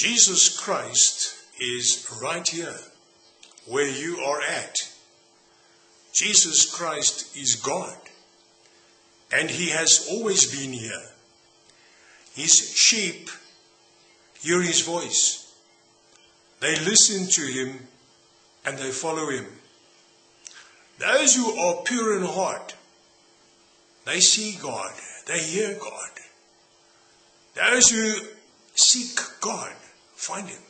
Jesus Christ is right here where you are at. Jesus Christ is God, and He has always been here. His sheep hear His voice, they listen to Him, and they follow Him. Those who are pure in heart, they see God, they hear God. Those who seek God find Him.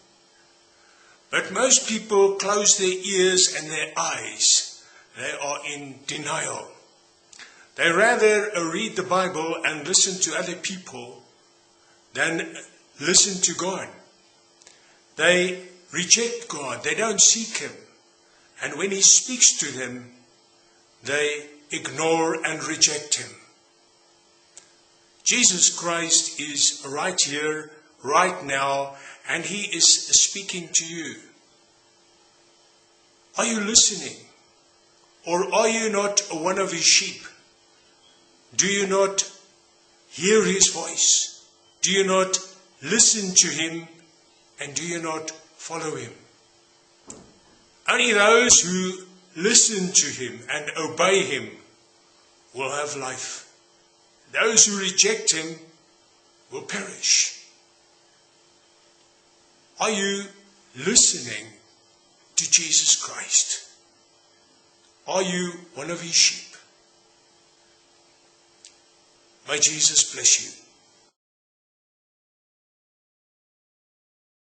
But most people close their ears and their eyes. They are in denial. They rather uh, read the Bible and listen to other people than listen to God. They reject God. They don't seek Him. And when He speaks to them, they ignore and reject Him. Jesus Christ is right here, right now, and He is speaking to you. Are you listening? Or are you not one of His sheep? Do you not hear His voice? Do you not listen to Him? And do you not follow Him? Only those who listen to Him and obey Him will have life. Those who reject Him will perish. Are you listening to Jesus Christ? Are you one of his sheep? May Jesus bless you.